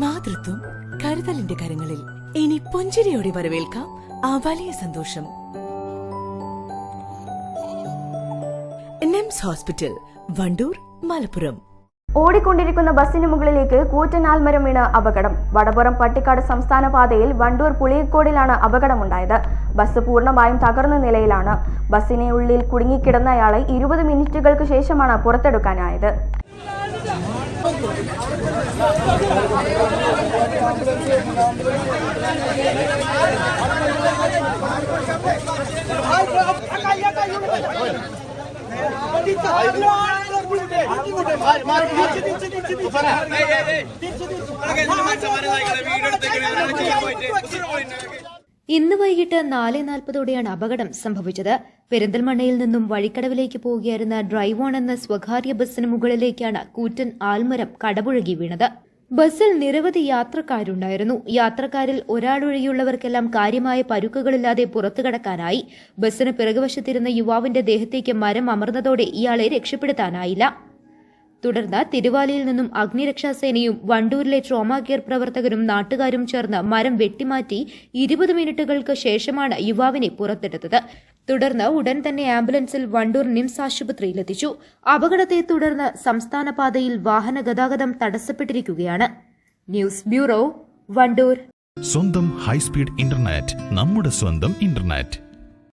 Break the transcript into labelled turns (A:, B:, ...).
A: മാതൃത്വം കരുതലിന്റെ കരങ്ങളിൽ. ഇനി പുഞ്ചിരിയോടെ വരവേൽക്കാം ആ വലിയ സന്തോഷം. നിംസ് ഹോസ്പിറ്റൽ വണ്ടൂർ മലപ്പുറം.
B: ഓടിക്കൊണ്ടിരിക്കുന്ന ബസ്സിന് മുകളിലേക്ക് കൂറ്റനാൽമരം വീണ് അപകടം. വടപുറം പട്ടിക്കാട് സംസ്ഥാന പാതയിൽ വണ്ടൂർ പുളിയക്കോടിലാണ് അപകടമുണ്ടായത്. ബസ് പൂർണമായും തകർന്ന നിലയിലാണ്. ബസ്സിനെ ഉള്ളിൽ കുടുങ്ങിക്കിടന്നയാളെ ഇരുപത് മിനിറ്റുകൾക്ക് ശേഷമാണ് പുറത്തെടുക്കാനായത്.
C: വീടെടുത്തേക്കണേ ഇന്ന് വൈകിട്ട് നാല് നാൽപ്പതോടെയാണ് അപകടം സംഭവിച്ചത്. പെരിന്തൽമണ്ണയിൽ നിന്നും വഴിക്കടവിലേക്ക് പോവുകയായിരുന്ന ഡ്രൈവ് ഓൺ എന്ന സ്വകാര്യ ബസ്സിന് മുകളിലേക്കാണ് കൂറ്റൻ ആൽമരം കടപുഴകി വീണത്. ബസ്സിൽ നിരവധി യാത്രക്കാരുണ്ടായിരുന്നു. യാത്രക്കാരിൽ ഒരാളൊഴികെയുള്ളവർക്കെല്ലാം കാര്യമായ പരുക്കുകളില്ലാതെ പുറത്തു കടക്കാനായി. ബസ്സിന് പിറകുവശത്തിരുന്ന യുവാവിന്റെ ദേഹത്തേക്ക് മരം അമർന്നതോടെ ഇയാളെ രക്ഷപ്പെടുത്താനായില്ല. തുടർന്ന് തിരുവാലിയിൽ നിന്നും അഗ്നിരക്ഷാസേനയും വണ്ടൂരിലെ ട്രോമാ കെയർ പ്രവർത്തകരും നാട്ടുകാരും ചേർന്ന് മരം വെട്ടിമാറ്റി ഇരുപത് മിനിറ്റുകൾക്ക് ശേഷമാണ് യുവാവിനെ പുറത്തെടുത്തത്. തുടർന്ന് ഉടൻ തന്നെ ആംബുലൻസിൽ വണ്ടൂർ നിംസ് ആശുപത്രിയിലെത്തിച്ചു. അപകടത്തെ തുടർന്ന് സംസ്ഥാന പാതയിൽ വാഹന ഗതാഗതം തടസ്സപ്പെട്ടിരിക്കുകയാണ്. News bureau Wandoor.
D: സ്വന്തം ഹൈസ്പീഡ് ഇന്റർനെറ്റ് നമ്മുടെ സ്വന്തം ഇന്റർനെറ്റ്.